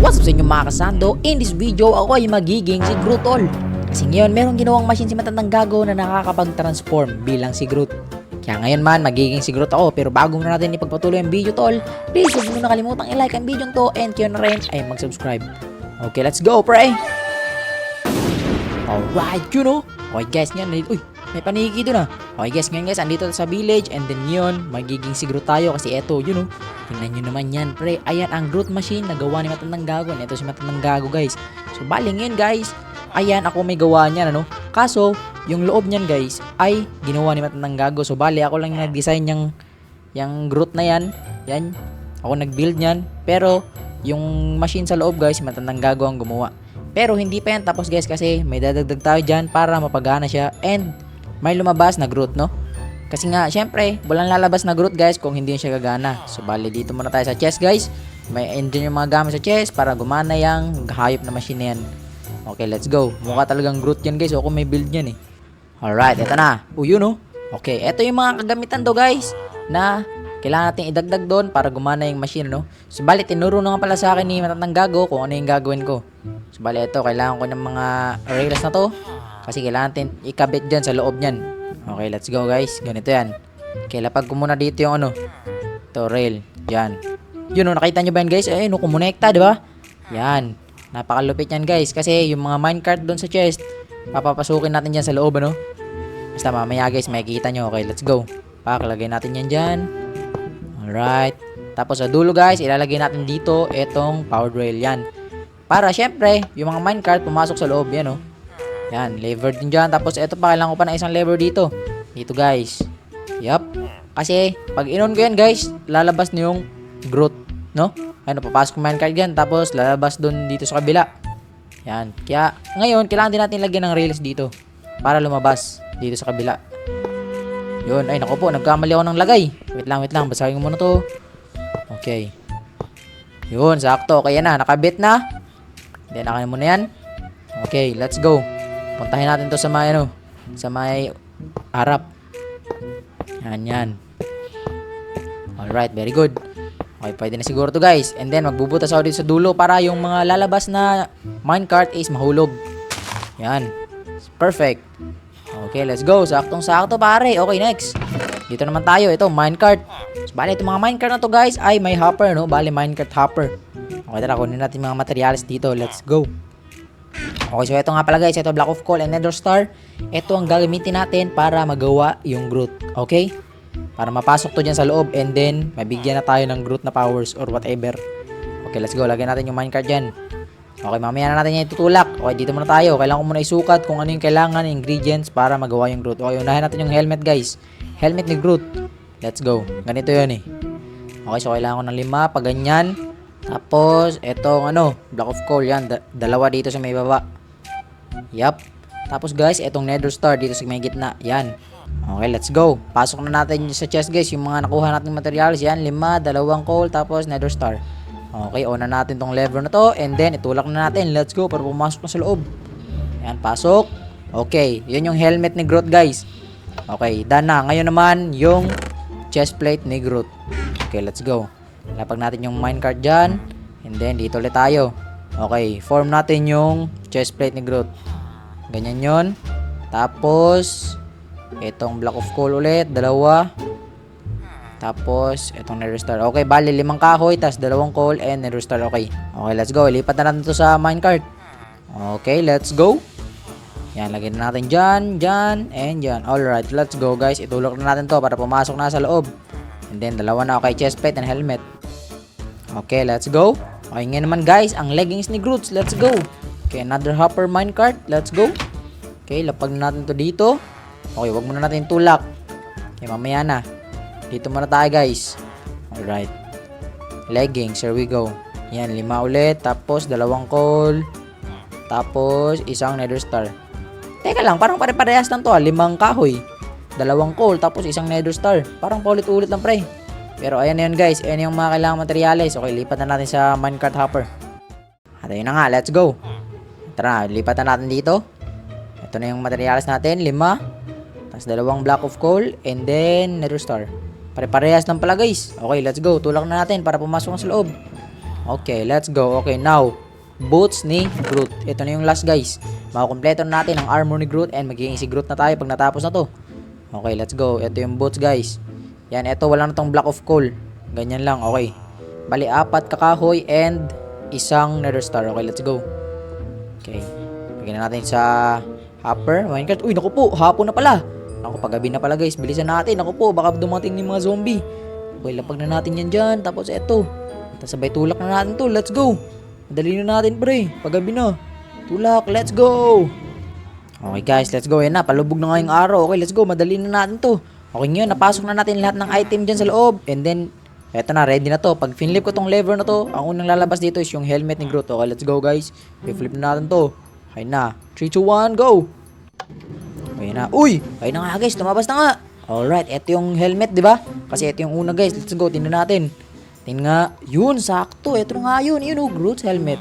What's up sa inyo mga kasando? In this video, ako ay magiging si Groot Tol. Kasi ngayon, merong ginawang machine si matandang gago na nakakapag-transform bilang si Groot. Kaya ngayon man, magiging si Groot ako. Pero bago na natin ipagpatuloy ang video tol, please huwag mo na kalimutang i-like ang video to and kayo na rin ay mag-subscribe. Okay, let's go, pre! Alright, yun o. Okay guys, ngayon, uy, may paniki doon ah. Okay guys, ngayon guys, andito sa village and then yun, magiging si Groot tayo kasi eto, yun o. Tingnan nyo naman yan, pre. Ayan ang Groot machine na gawa ni Matandang Gago. Ito si Matandang Gago, guys. So, bali ngayon, guys. Ayan, ako may gawa niyan, ano. Kaso, yung loob niyan, guys, ay ginawa ni Matandang Gago. So, bali, ako lang yung nag-design yung, yung Groot na yan. Yan. Ako nag-build niyan. Pero, yung machine sa loob, guys, Matandang Gago ang gumawa. Pero, hindi pa yan tapos, guys, kasi may dadagdag tayo dyan para mapagana siya. And, may lumabas na Groot, no? Kasi nga, syempre, walang lalabas na Groot guys kung hindi siya gagana. So, bali dito muna tayo sa chest guys. May engine yung mga gamit sa chest para gumana yung hayop na machine yan. Okay, let's go. Mukha talagang Groot yan guys. O kung may build yan eh. Alright, eto na. O yun oh. Okay, eto yung mga kagamitan do guys na kailangan natin idagdag doon para gumana yung machine, no? So, bali, tinuro na nga pala sa akin ni Matatang Gago kung ano yung gagawin ko. So, bali, ito, kailangan ko ng mga rails na to. Kasi kailangan natin ikabit dyan sa loob niyan. Okay, let's go guys. Ganito yan. Okay, lapag ko muna dito yung ano. Ito, rail. Yan. Yun, no, nakita nyo ba yan guys? Eh, no, kumonekta, di ba? Yan. Napakalupit yan guys. Kasi yung mga minecart doon sa chest, papapasukin natin dyan sa loob, ano? Basta mamaya guys, makikita nyo. Okay, let's go. Pakalagay natin yan dyan. Alright. Tapos sa dulo guys, ilalagay natin dito itong power rail yan. Para syempre, yung mga minecart pumasok sa loob yan, oh. Yan, lever din dyan. Tapos ito pa, kailangan ko pa ng isang lever dito. Dito guys. Yup. Kasi, pag inon ko yan guys, lalabas na yung growth, no? Ayun, papasok yung minecart yan. Tapos, lalabas dun dito sa kabila. Yan. Kaya, ngayon, kailangan din natin lagyan ng rails dito. Para lumabas dito sa kabila. Yun. Ay, naku po. Nagkamali ako ng lagay. Wait lang, wait lang. Basahin ko muna to. Okay. Yun, sakto. Kaya na. Nakabit na. Then, nakain mo na yan. Okay, let's go. Puntahin natin to sa may ano, sa may harap. Yan, yan. Alright, very good. Okay, pwede na siguro to guys. And then, magbubutas ako dito sa dulo para yung mga lalabas na minecart is mahulog. Yan. Perfect. Okay, let's go. Saktong-sakto pare. Okay, next. Dito naman tayo. Ito, minecart. So, bali, itong mga minecart na to guys ay may hopper, no? Bali, minecart hopper. Okay, tara, kunin natin mga materials dito. Let's go. Okay, so ito nga pala guys, ito Black of Coal and Nether Star. Ito ang gagamitin natin para magawa yung Groot. Okay? Para mapasok to dyan sa loob and then mabigyan na tayo ng Groot na powers or whatever. Okay, let's go. Lagyan natin yung minecart dyan. Okay, mamaya na natin yan itutulak. Okay, dito muna tayo. Kailangan ko muna isukat kung ano yung kailangan, ingredients para magawa yung Groot. Okay, unahin natin yung helmet guys. Helmet ni Groot. Let's go. Ganito yun eh. Okay, so kailangan ko ng lima, pag ganyan. Tapos, etong ano, block of coal, yan. Da- dalawa dito sa may baba. Yup. Tapos guys, etong nether star dito sa may gitna. Yan. Okay, let's go. Pasok na natin sa chest guys, yung mga nakuha nating materials. Yan, lima, dalawang coal, tapos nether star. Okay, on na natin tong lever na to. And then, itulak na natin. Let's go para pumasok na sa loob. Yan, pasok. Okay, yun yung helmet ni Groot guys. Okay, done na. Ngayon naman, yung chest plate ni Groot. Okay, let's go. Lapag natin yung minecart dyan. And then, dito ulit tayo. Okay, form natin yung chest plate ni Groot. Ganyan yon. Tapos, itong block of coal ulit, dalawa. Tapos, itong nether star. Okay, bali, limang kahoy, tas dalawang coal and nether star. Okay. Okay, let's go. Lipat na natin to sa minecart. Okay, let's go. Yan, lagyan na natin dyan, dyan, and dyan. Alright, let's go guys. Itulak na natin to para pumasok na sa loob. And then, dalawa na okay, chest plate and helmet. Okay, let's go. Okay, ngayon naman guys, ang leggings ni Groots. Let's go. Okay, another hopper minecart. Let's go. Okay, lapag na natin to dito. Okay, wag muna natin tulak. Okay, mamaya na. Dito muna tayo guys. Alright. Leggings, here we go. Yan, lima ulit. Tapos, dalawang coal. Tapos, isang nether star. Teka lang, parang pare-parehas lang to ah. Limang kahoy. Dalawang coal, tapos isang nether star. Parang paulit-ulit lang pre. Pero ayan na yun guys. Ayan yung mga kailangang materyales. Okay, lipat na natin sa minecart hopper. At ayun na nga, let's go. Tara, na natin dito. Ito na yung materials natin, lima. Tapos dalawang block of coal, and then nether star. Pare-parehas lang pala guys. Okay, let's go. Tulak na natin para pumasok sa loob. Okay, let's go. Okay, now, boots ni Groot. Ito na yung last guys. Makukompleto na natin ang armor ni Groot and magiging si Groot na tayo pag natapos na to. Okay, let's go. Ito yung boots guys. Yan, ito wala na tong block of coal. Ganyan lang, okay. Bali, apat kakahoy and isang nether star. Okay, let's go. Okay. Lagyan na natin sa hopper. Minecraft. Uy, naku po. Hapon na pala. Naku, paggabi na pala guys. Bilisan natin. Naku po, baka dumating yung mga zombie. Okay, lapag na natin yan dyan. Tapos eto. Tapos sabay tulak na natin to. Let's go. Madali na natin pre. Paggabi na. Tulak. Let's go. Okay guys, let's go. Yan na. Palubog na nga yung araw. Okay, let's go. Madali na natin to. Okay ngayon, napasok na natin lahat ng item dyan sa loob. And then, eto na, ready na to. Pag finlip ko tong lever na to, ang unang lalabas dito is yung helmet ni Groot. Okay, let's go guys. I-flip na natin to. Okay na. 3, 2, 1, go! Okay na. Uy! Okay na nga guys, tumabas na nga. Alright, eto yung helmet, di ba? Kasi eto yung una guys. Let's go, tingnan natin. Tingnan nga. Yun, sakto. Eto na nga yun. Yun oh, Groot's helmet.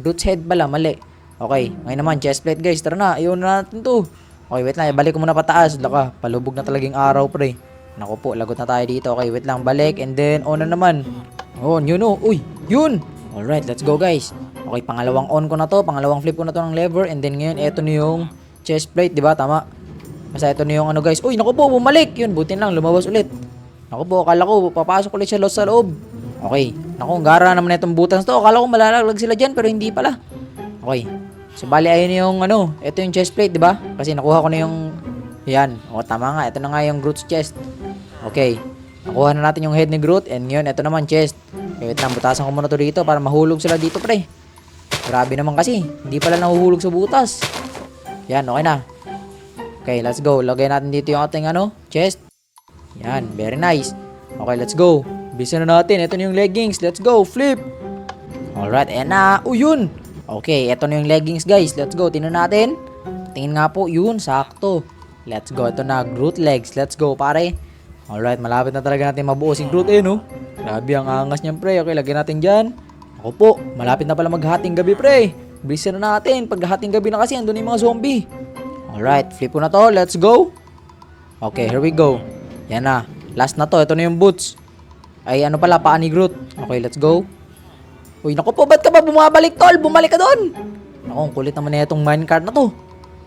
Groot's head pala, mali. Okay, ngayon naman, chest plate guys. Tara na, ayun na natin to. Okay, wait lang. Balik ko muna pataas. Laka, palubog na talagang araw, pre. Naku po, lagot na tayo dito. Okay, wait lang. Balik. And then, on na naman. On, yun oh. Uy, yun. Alright, let's go guys. Okay, pangalawang on ko na to. Pangalawang flip ko na to ng lever. And then ngayon, eto na yung chest plate, di ba? Tama. Basta ito na yung ano guys. Uy, naku po, bumalik. Yun, buti lang. Lumabas ulit. Naku po, akala ko, papasok ulit siya sa loob. Okay. Naku, gara naman na itong butas to. Akala ko malalaglag sila dyan, pero hindi pala. Okay. So, bali, ayun yung ano. Ito yung chest plate, di ba? Kasi nakuha ko na yung... Yan. O, tama nga. Ito na nga yung Groot's chest. Okay. Nakuha na natin yung head ni Groot. And yun, ito naman, chest. Okay, wait lang. Butasan ko muna to dito para mahulog sila dito, pre. Grabe naman kasi. Hindi pala nahuhulog sa butas. Yan, okay na. Okay, let's go. Lagay natin dito yung ating ano, chest. Yan, very nice. Okay, let's go. Bisa na natin. Ito na yung leggings. Let's go. Flip. Alright, ayan na. Yun. Okay, ito na yung leggings, guys. Let's go. Tingnan natin. Tingin nga po. Yun, sakto. Let's go. Ito na, Groot legs. Let's go, pare. Alright, malapit na talaga natin mabuo si Groot eh, no? Grabe ang angas niyan, pre. Okay, lagyan natin dyan. Ako po, malapit na pala maghating gabi, pre. Bilisan na natin. Pag hating gabi na kasi, andun yung mga zombie. Alright, flip ko na to. Let's go. Okay, here we go. Yan na. Last na to. Ito na yung boots. Ay, ano pala, paa ni Groot. Okay, let's go. Uy, naku po, ba't ka ba bumabalik, tol? Bumalik ka doon. Naku, ang kulit naman na itong minecart na to.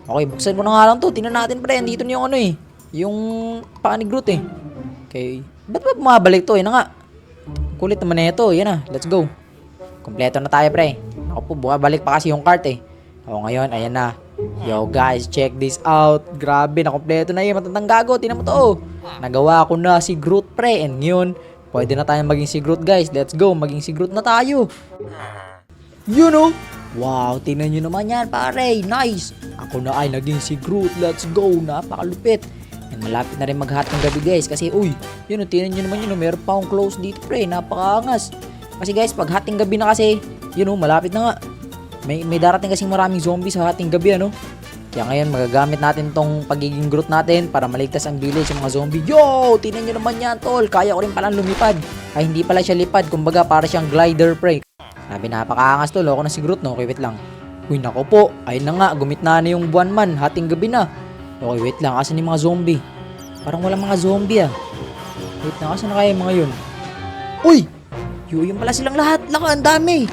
Okay, buksan ko na nga lang to. Tingnan natin, pre. Dito na yung ano eh. Yung paa ni Groot eh. Okay. Ba't ba bumabalik to? Yan na nga. Kulit naman na ito. Yan na. Let's go. Kompleto na tayo, pre. Ako po, bumabalik pa kasi yung cart eh. O, ngayon, ayan na. Yo, guys, check this out. Grabe, nakompleto na yun. Matandang gago. Tinan mo to. oh. Nagawa ko na si Groot, pre. And yun, pwede na tayong maging si Groot, guys. Let's go. Maging si Groot na tayo. Yun, oh. Wow, tingnan nyo naman yan, pare. Nice. Ako na ay naging si Groot. Let's go. Napakalupit. And malapit na rin maghatong gabi, guys. Kasi, uy, yun, oh, tingnan nyo naman yun. oh. Meron pa akong close dito, pre. Napakaangas. Kasi, guys, pag hating gabi na kasi, yun, oh, malapit na nga. May, may darating kasing maraming zombie sa hating gabi, ano? Kaya ngayon, magagamit natin tong pagiging Groot natin para maligtas ang village sa mga zombie. Yo! Tingnan nyo naman yan, tol. Kaya ko rin palang lumipad. Ay, hindi pala siya lipad. Kumbaga, para siyang glider, pre. Sabi, napakaangas to. Loko na si Groot, no? Okay, wait lang. Uy, nako po. Ayun na nga. Gumitna na yung buwan man. Hating gabi na. Okay, wait lang. Asan yung mga zombie? Parang walang mga zombie, ah. Wait lang. Asan na kaya yung mga yun? Uy! Yo, yun pala silang lahat. Laka, ang dami.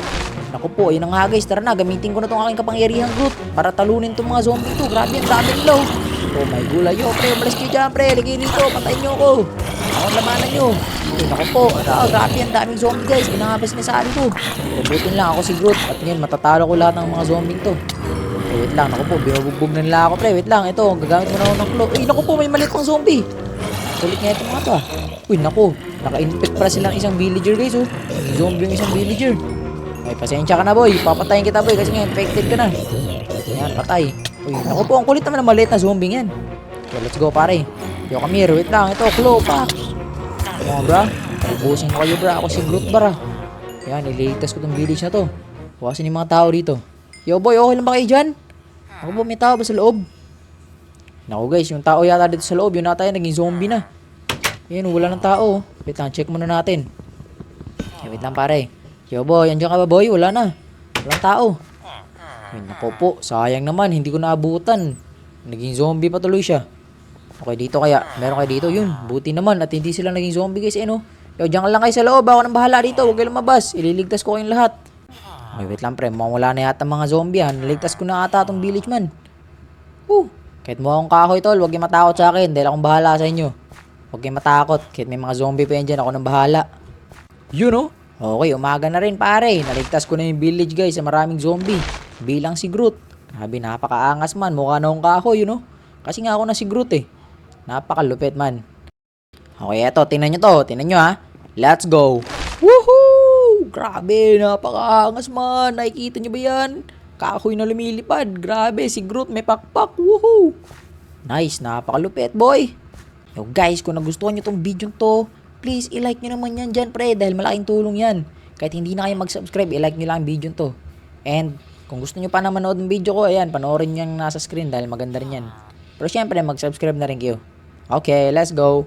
Naku po, yun na nga guys. Tara na, gamitin ko na tong aking kapangyarihan Groot para talunin tong mga zombie to. Grabe, ang dami nila. oh. Oh my gulay. Yo, pre, umalis kayo dyan, pre. Ligay dito. Patayin nyo ako. Ako ang labanan nyo. Uy, naku po. Ah, grabe, ang daming zombie guys. Pinangabas ni Sari to. Puputin lang ako si Groot. At ngayon, matatalo ko lahat ng mga zombie to. Eh, wait lang, naku po, binubugbog na nila ako, pre. Wait lang, ito, gagamit mo na ako ng claw. Uy, naku po, may maliit pang zombie. Kulit nga ito mga to. Uy, naku, naka-infect pala silang isang villager guys oh. Zombie yung isang villager. Ay, pasensya ka na boy. Papatayin kita boy kasi nga infected ka na. Yan, patay. Uy, naku po, ang kulit naman ng maliit na zombie yan. So, let's go pare. Yo, come here. Wait lang, ito, claw pa. Ano bra? Ubusin ko kayo bra. Ako si Groot bra. Yan, ililigtas ko tong village na to. Bukasin yung mga tao dito. Yo boy, okay lang ba kayo dyan? Ako po, may tao ba sa loob? Naku guys, yung tao yata dito sa loob, yun nata yun, naging zombie na. Ayun, wala ng tao. Wait lang, check muna natin. Wait lang pare. Yo boy, andyan ka ba boy? Wala na. Walang tao. Ay, naku po, sayang naman, hindi ko naabutan. Naging zombie pa tuloy siya. Okay, dito kaya. Meron kayo dito. Yun, buti naman at hindi sila naging zombie guys. Eh no? Yo, diyan lang kayo sa loob. Ako nang bahala dito. Huwag kayo lumabas. Ililigtas ko kayong lahat. Okay, wait lang pre. Mukhang wala na yata mga zombie ha. Naligtas ko na ata tong village man. Woo! Kahit mo akong kahoy tol, huwag kayong matakot sa akin dahil akong bahala sa inyo. Huwag kayong matakot. Kahit may mga zombie pa yan dyan, ako nang bahala. Yun oh. Okay, umaga na rin pare. Naligtas ko na yung village guys sa maraming zombie. Bilang si Groot. Grabe, napakaangas man. Mukha na akong kahoy, yun oh. Kasi nga ako na si Groot eh. Napakalupit man. Okay, eto. Tingnan nyo to. Tingnan nyo ha. Let's go. Woohoo! Grabe, napakaangas man. Nakikita nyo ba yan? Kahoy na lumilipad. Grabe, si Groot may pakpak. Woohoo! Nice, napakalupit boy. Yo guys, kung nagustuhan nyo tong video to, please i-like nyo naman yan dyan pre dahil malaking tulong yan. Kahit hindi na kayo mag-subscribe, i-like nyo lang ang video to. And kung gusto nyo pa na manood ng video ko, ayan, panoorin nyo yung nasa screen dahil maganda rin yan. Pero syempre, mag-subscribe na rin kayo. Okay, let's go.